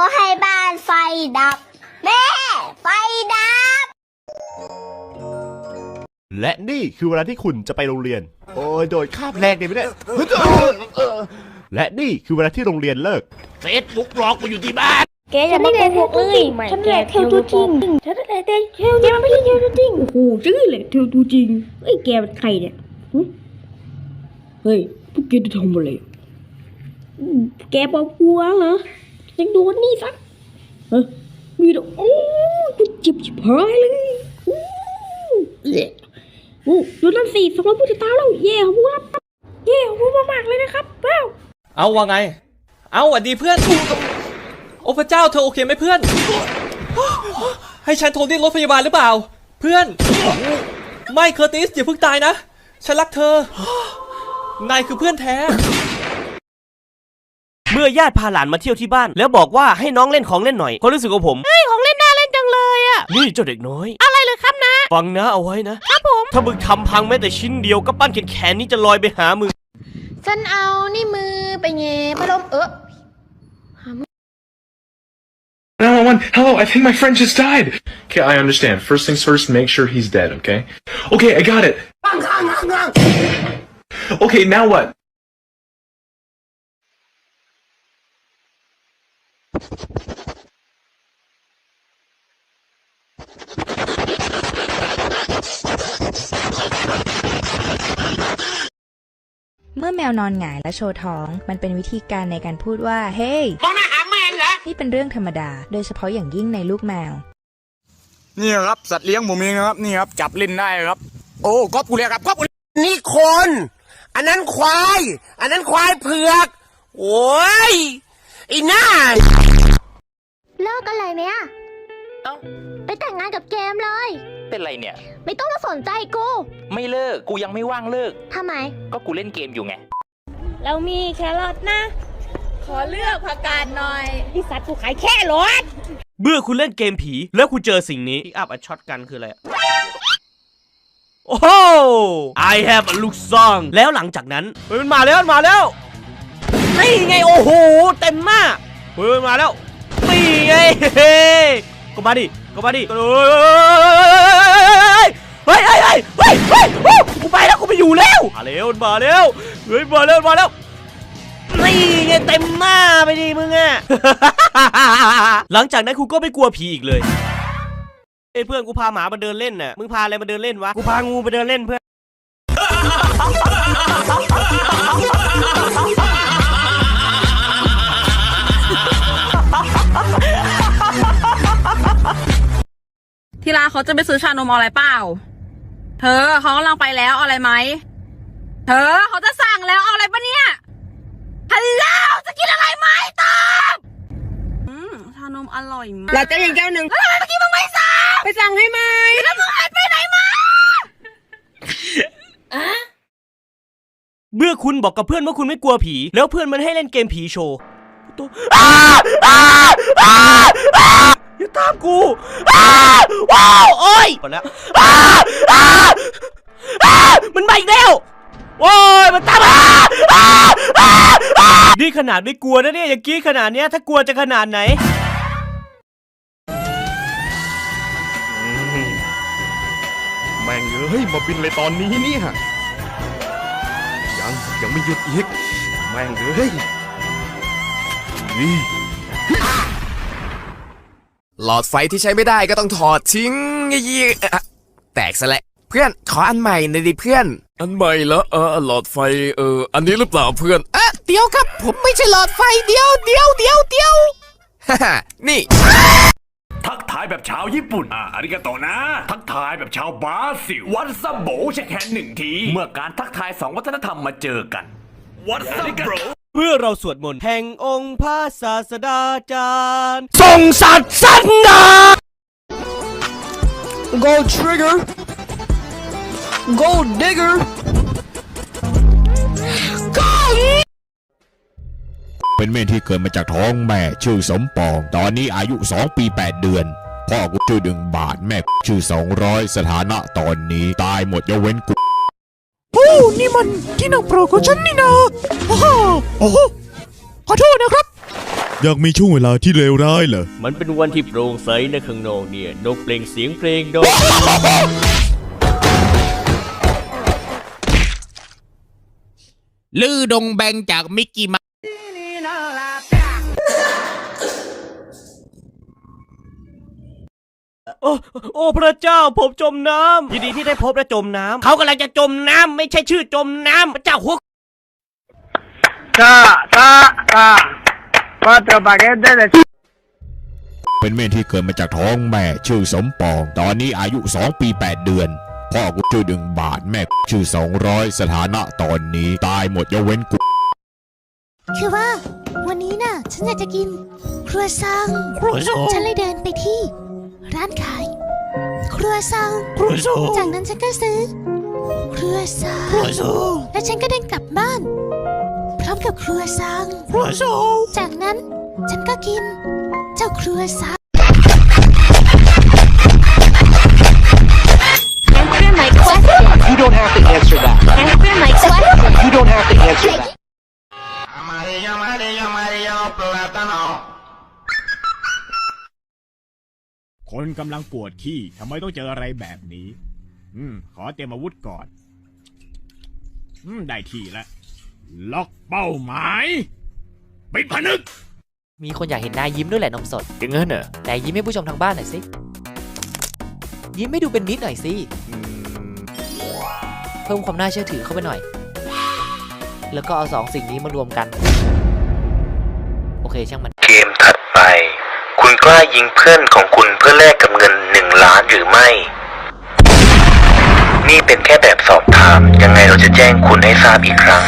อให้บ้านไฟดับ แม่ ไฟดับ และนี่คือเวลาที่คุณจะไปโรงเรียน โอ้ยโดยคาบแรกเนี่ยไม่ได้และนี่คือเวลาที่โรงเรียนเลิกเฟซบุ๊กหลอกกูอยู่ที่บ้าน แกอย่ามาโกหกเลยฉันแหละเทลตัวจริงฉันแหละเทลเทลจริงมันไม่ใช่เทลตัวจริงโอ้โหชื่อเลยเธอตัวจริงไอ้ยแกเป็นใครเนี่ยหึเฮ้ยพวกแกจะทำอะไรอืมแกบอกกลัวเหรอ จะโดนนี่สักเฮ้ยมีดอกโอ้กูเจ็บชิบหายเลยอู้เอ๊ะโอ้ดูนั่นสิสองร้อยผู้ติดตามแล้วเย่ของพวกเราเย่ของพวกเรามากๆเลยนะครับว้าวเอาว่าไง เอาหวัดดีเพื่อน โอ้พระเจ้าเธอโอเคไหมเพื่อน ให้ฉันโทรเรียกรถพยาบาลหรือเปล่า เพื่อน ไม่เคอร์ติสอย่าเพิ่งตายนะ ฉันรักเธอ นายคือเพื่อนแท้ เมื่อญาติพาหลานมาเที่ยวที่บ้าน แล้วบอกว่าให้น้องเล่นของเล่นหน่อยความรู้สึกของผม เฮ้ยของเล่นน่าเล่นจังเลยอะนี่เจ้าเด็กน้อย อะไรเลยครับนะ ฟังนะเอาไว้นะ ครับผม ถ้ามึงทำพังแม้แต่ชิ้นเดียวก็ปั้นแขนๆนี้จะลอยไปหามึง ฉันเอานี่มือไปเงพัดลมเออ 911, hello, I think my friend just died. Okay, I understand. First things first, make sure he's dead, okay? Okay, I got it. Okay, now what? เมื่อแมวนอนหงายและโชว์ท้อง มันเป็นวิธีการในการพูดว่า เฮ้ยมองหน้าหาแมงเหรอ นี่เป็นเรื่องธรรมดา โดยเฉพาะอย่างยิ่งในลูกแมว นี่ครับสัตว์เลี้ยงผมเองนะครับนี่ครับ จับเล่นได้ครับ โอ้ก๊อฟกูเรียกครับก๊อฟกูนี่คน อันนั้นควาย อันนั้นควายเผือก โอ้ยไอ้หน้า เลิกกันเลยไหมอะไปแต่งงานกับเกมเลย เป็นไรเนี่ย ไม่ต้องมาสนใจกูไม่เลิก กูยังไม่ว่างเลิก ทำไม ก็กูเล่นเกมอยู่ไง เรามีแครอทนะ ขอเลือกผักกาดหน่อย พี่สัตว์กูขายแค่รถเมื่อคุณเล่นเกมผี แล้วคุณเจอสิ่งนี้พิกอัพอัช็อตกันคืออะไรอะโอ้โห I have a ลูกซองแล้วหลังจากนั้นเฮ้ยมันมาแล้วมันมาแล้ว นี่ไงโอ้โหเต็มหน้าเฮ้ยมาแล้วนี่ไงเฮ้ยก็มาดิก็มาดิเฮ้ยเฮ้ยเฮ้ยเฮ้ยเฮ้ยกูไปแล้วกูไปอยู่แล้วมาแล้วมาแล้วเฮ้ยมาแล้วมาแล้วนี่ไงเต็มหน้าไปดิมึงอะหลังจากนั้นกูก็ไม่กลัวผีอีกเลยเอ้เพื่อนกูพาหมามาเดินเล่นน่ะมึงพาอะไรมาเดินเล่นวะกูพางูมาเดินเล่นเพื่อน ทีลาเขาจะไปซื้อชานมเอาอะไรเปล่า เธอเขากำลังไปแล้วเอาอะไรไหม เธอเขาจะสั่งแล้วเอาอะไรปะเนี่ย ฮัลโหลจะกินอะไรไหมตอบอืมชานมอร่อยมากเราจะยังแก้วหนึ่งแล้วทำไมเมื่อกี้มึงไม่สั่งไปสั่งให้ไหมแล้วมึงหายไปไหนมาเมื่อคุณบอกกับเพื่อนว่าคุณไม่กลัวผี แล้วเพื่อนมันให้เล่นเกมผีโชว์ตัวอ้าอ้าอ้า อ้าอย่าตามกูอ้าว้าวโอ้ยหมดแล้วอ้าอ้าอ้ามันมาอีกแล้วโอ้ยมันตามมาอ้าอ้าอ้านี่ขนาดไม่กลัวนะเนี่ยอย่างกี้ขนาดเนี้ยถ้ากลัวจะขนาดไหนแม่งเอ้ยมาบินเลยตอนนี้เนี่ยยังยังไม่หยุดอีกแม่งเอ้ยนี่ หลอดไฟที่ใช้ไม่ได้ก็ต้องถอดทิ้งยี่อะแตกซะและเพื่อนขออันใหม่หน่อยดิเพื่อน อันใหม่แล้วเออหลอดไฟเอออันนี้หรือเปล่าเพื่อนอะเดี๋ยวครับ ผมไม่ใช่หลอดไฟเดียวเดียวเดียวเดียวฮ่าฮ่านี่ ทักทายแบบชาวญี่ปุ่น อ่าอาริกาโตนะ ทักทายแบบชาวบราซิลวัดซัมโบแค่แค่หนึ่งที เมื่อการทักทายสองวัฒนธรรมมาเจอกันวัดซัมโบ เพื่อเราสวดมนต์แห่งองค์พระศาสดาจารย์ทรงสัตย์สัตนา Go trigger Go digger เป็นเม่นที่เกิดมาจากท้องแม่ชื่อสมปอง ตอนนี้อายุ 2 ปี 8 เดือน พ่อกูชื่อดึงบาทแม่กูชื่อ 200 สถานะตอนนี้ ตายหมดยกเว้นกูโอ้ นี่มันที่นักโปรดของฉันนี่นะโอ้โหโอ้โหขอโทษนะครับ อยากมีช่วงเวลาที่เลวร้ายเหรอ มันเป็นวันที่โปร่งใสนะข้างนอกเนี่ยนกเปล่งเสียงเพลงดนลือดงแบงจากมิกกี้มา โอ้โอ้พระเจ้าผมจมน้ำยินดีที่ได้พบและจมน้ำเขากำลังจะจมน้ำไม่ใช่ชื่อจมน้ำพระเจ้าหัวเป็นเมนที่เกิดมาจากท้องแม่ชื่อสมปอง ตอนนี้อายุ 2 ปี 8 เดือน พ่อกูชื่อดึงบาทแม่กูชื่อ 200 สถานะตอนนี้ตายหมดยกเว้นกูคือว่า วันนี้น่ะ ฉันอยากจะกินครัวซอง ฉันเลยเดินไปที่ ร้านขายครัวซองจากนั้นฉันก็ซื้อ ครัวซองแล้วฉันก็เดินกลับบ้าน พร้อมกับครัวซองจากนั้นฉันก็กิน เจ้าครัวซอง Answer my question. You don't have to answer that. Answer my question. You don't have to answer that. คนกำลังปวดขี้ทำไมต้องเจออะไรแบบนี้ อืม ขอเตรียมอาวุธก่อน อืม ได้ที่แล้วล็อกเป้าหมายปิดผนึก มีคนอยากเห็นนายยิ้มด้วยแหละนมสดอย่างนั้นเหรอแต่ยิ้มให้ผู้ชมทางบ้านหน่อยสิ ยิ้มให้ดูเป็นมิตรหน่อยสิ เพิ่มความน่าเชื่อถือเข้าไปหน่อย แล้วก็เอาสองสิ่งนี้มารวมกัน โอเคช่างมัน เกมถัดไป คุณกล้ายิงเพื่อนของคุณเพื่อแลกกับเงินหนึ่งล้านหรือไม่ นี่เป็นแค่แบบสอบถาม ยังไงเราจะแจ้งคุณให้ทราบอีกครั้ง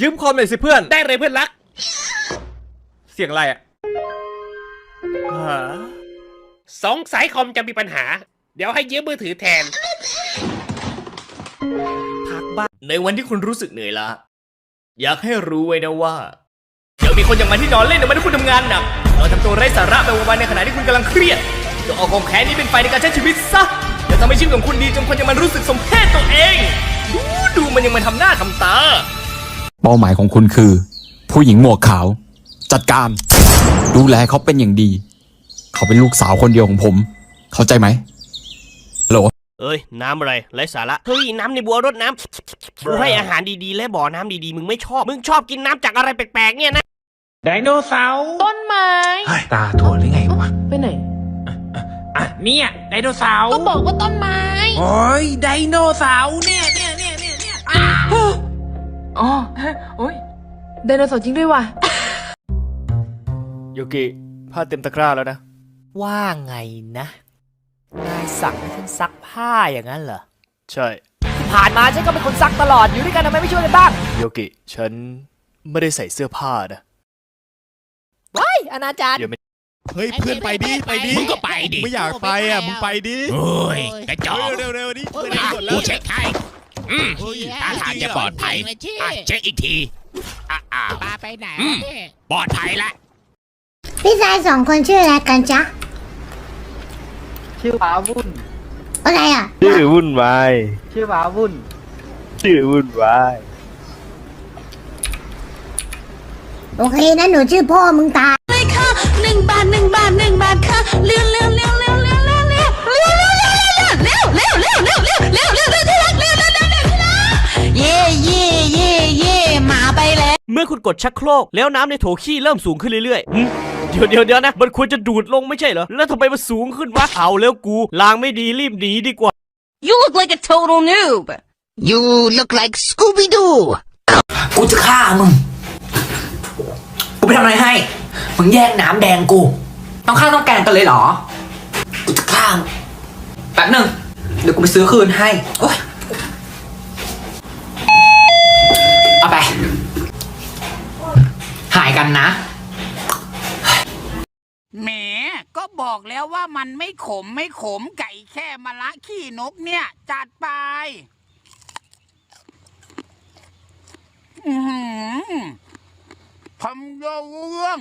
ยืมคอมหน่อยสิเพื่อน ได้เลยเพื่อนรัก เสียงอะไรอะ สงสัยคอมจะมีปัญหา เดี๋ยวให้ยืมมือถือแทน พักบ้านในวันที่คุณรู้สึกเหนื่อยล้าอยากให้รู้ไว้นะว่าเดี๋ยวมีคนอย่างมันที่นอนเล่นในวันที่คุณทำงานหนักเราทำตัวไร้สาระไปวันๆในขณะที่คุณกำลังเครียดจงเอาความแค้นนี้เป็นไฟในการใช้ชีวิตซะอย่าทำให้ชีวิตของคุณดีจนคนอย่างมันรู้สึกสมเพศตัวเอง ดูดูมันยังมันทำหน้าทำตา เป้าหมายของคุณคือ ผู้หญิงหมวกขาว จัดการ ดูแลเขาเป็นอย่างดี เขาเป็นลูกสาวคนเดียวของผม เข้าใจไหมฮัลโหลเอ้ย น้ำอะไรไร้สาระเฮ้ย น้ำในบัวรดน้ำกูให้อาหารดีๆ และบ่อน้ำดีๆ มึงไม่ชอบ มึงชอบกินน้ำจากอะไรแปลกๆเนี่ยนะ ไดโนเสาร์ต้นไม้ตาถั่วหรือไงวะ ไปไหน อะเนี่ยไดโนเสาร์ก็บอกว่าต้นไม้ โอ้ยไดโนเสาร์เนี่ยเนี่ยเนี่ยเนี่ยเนี่ยอะอ๋อโอ้ยไดโนเสาร์จริงด้วยว่ะ โยกิผ้าเต็มตะกร้าแล้วนะ ว่าไงนะ นายสั่งให้ฉันซักผ้าอย่างนั้นเหรอ ใช่ ที่ผ่านมาฉันก็เป็นคนซักตลอดอยู่ด้วยกันทำไมไม่ช่วยกันบ้างโยกิ ฉันไม่ได้ใส่เสื้อผ้านะว้ายอนาจารเดี๋ยวไม่เฮ้ยเพื่อนไปดิไปดิมึงก็ไปดิไม่อยากไปอะมึงไปดิโอ้ยกระจอกเร็วเร็วๆดิเพื่อนได้หมดแล้กูวเช็คให้อืมเฮ้ยท่าทางจะปลอดภัยอะเช็คอีกทีอะอะปาไปไหนปลอดภัยละ พี่ชายสองคนชื่ออะไรกันจ๊ะ ชื่อว้าวุ่น อะไรอะชื่อวุ่นวายชื่อหมาวุ่น ชื่อวุ่นวายโอเคนะหนูชื่อพ่อมึงตายหนึ่งบาทหนึ่งบาทหนึ่งบาทค่ะเร็วเมื่อคุณกดชักโครกแล้วน้ำในโถขี้เริ่มสูงขึ้นเรื่อยๆหึเดี๋ยวเดี๋ยวเดี๋ยวนะ มันควรจะดูดลงไม่ใช่เหรอ แล้วทำไมมันสูงขึ้นวะ เอาแล้วกูล้างไม่ดีรีบหนีดีกว่า You look like a total noob You look like Scooby Doo กูจะฆ่ามึง กูไปทำอะไรให้ มึงแย่งน้ำแดงกู ต้องฆ่าต้องแกล้งกันเลยเหรอ กูจะฆ่ามึงแป๊บหนึงเดี๋ยวกูไปซื้อคืนให้ โอ๊ย เอาไป หาย กันนะ แหม ก็บอกแล้วว่ามันไม่ขมไม่ขมไก่แค่มะละขี้นกเนี่ย จัดไป อือหือทำเรื่อง